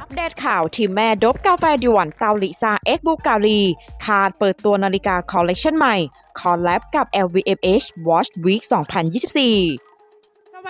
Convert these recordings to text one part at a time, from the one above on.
อัปเดตข่าวทีมแม่ดบกาแฟดิวันเตาลิซาเอ็กบูกาลีคาดเปิดตัวนาฬิกาคอลเลกชันใหม่ คอลแลบกับ LVMH Watch Week 2024ส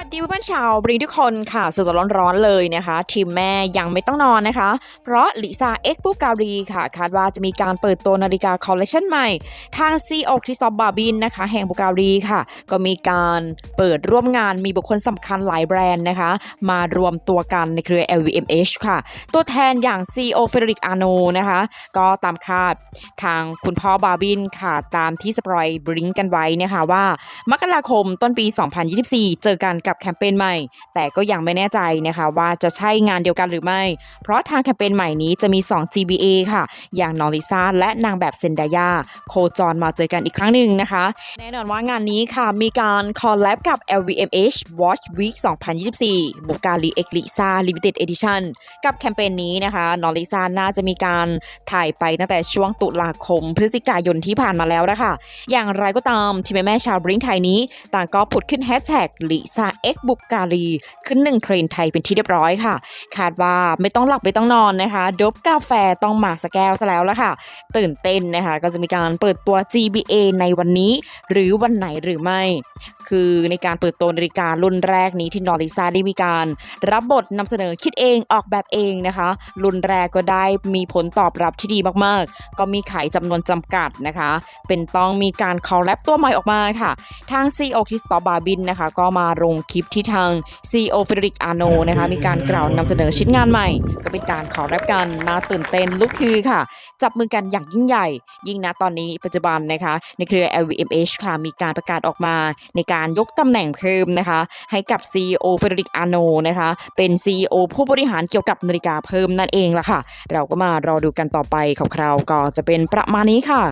วัสดีเพื่อนชาวบริงทุกคนค่ะสดๆร้อนๆเลยนะคะ ทีมแม่ยังไม่ต้องนอนนะคะ เพราะลิซาเอ็กบูการีค่ะ คาดว่าจะมีการเปิดตัวนาฬิกาคอลเลกชันใหม่ ทาง CEO คริสตอฟบาบินนะคะ แห่งบูการีค่ะ ก็มีการเปิดร่วมงานมีบุคคลสำคัญหลายแบรนด์นะคะ มารวมตัวกันในเครือ LVMH ค่ะ ตัวแทนอย่าง CEO เฟเดริกอาโนนะคะ ก็ตามคาดทางคุณพ่อบาบินค่ะ ตามที่สปอยบริงกันไว้นะคะว่า มกราคมต้นปี 2024 เจอกันกับแคมเปญใหม่ แต่ก็ยังไม่แน่ใจนะคะว่าจะใช่งานเดียวกันหรือไม่ เพราะทางแคมเปญใหม่นี้จะมี 2 GBA ค่ะ อย่างนอริซาและนางแบบเซนดายาโคจรมาเจอกันอีกครั้งหนึ่งนะคะ แน่นอนว่างานนี้ค่ะมีการคอลแลบกับ LVMH Watch Week 2024บุกาลีเอกลิซา Limited Edition กับแคมเปญนี้นะคะนอริซาน่าจะมีการถ่ายไปตั้งแต่ช่วงตุลาคม พฤศจิกายนที่ผ่านมาแล้วนะคะอย่างไรก็ตามทีมแม่ชาวบริงไทยนี้ ต่างก็ผุดขึ้นแฮชแท็กลิซาเอ็กบุกกาลีขึ้นหนึ่งเทรนไทยเป็นที่เรียบร้อยค่ะ คาดว่าไม่ต้องหลับไม่ต้องนอนนะคะดบกาแฟต้องมาสกแก้วซะแล้วละค่ะ ตื่นเต้นนะคะ ก็จะมีการเปิดตัว GBA ในวันนี้ หรือวันไหนหรือไม่ คือในการเปิดตัวนาฬิการุ่นแรกนี้ที่นอริซาได้มีการ รับบทนำเสนอคิดเองออกแบบเองนะคะ รุ่นแรกก็ได้มีผลตอบรับที่ดีมากๆ ก็มีขายจำนวนจำกัดนะคะ เป็นต้องมีการคอลแลบตัวใหม่ออกมาค่ะ ทาง CEO คริสตอบาบินนะคะ ก็มาลงคลิปที่ทาง CEO เฟเดริกอาโนนะคะมีการกล่าวนำเสนอชิ้นงานใหม่ ก็เป็นการคอลแลบกันน่าตื่นเต้นลุกคือค่ะ จับมือกันอย่างยิ่งใหญ่ ยิ่งนะตอนนี้ปัจจุบันนะคะ ในเครือ LVMH ค่ะมีการประกาศออกมา ในการยกตำแหน่งเพิ่มนะคะ ให้กับ CEO เฟเดริกอาโนนะคะเป็น CEO ผู้บริหารเกี่ยวกับนาฬิกาเพิ่มนั่นเองละค่ะ เราก็มารอดูกันต่อไปของเราก็จะเป็นประมาณนี้ค่ะ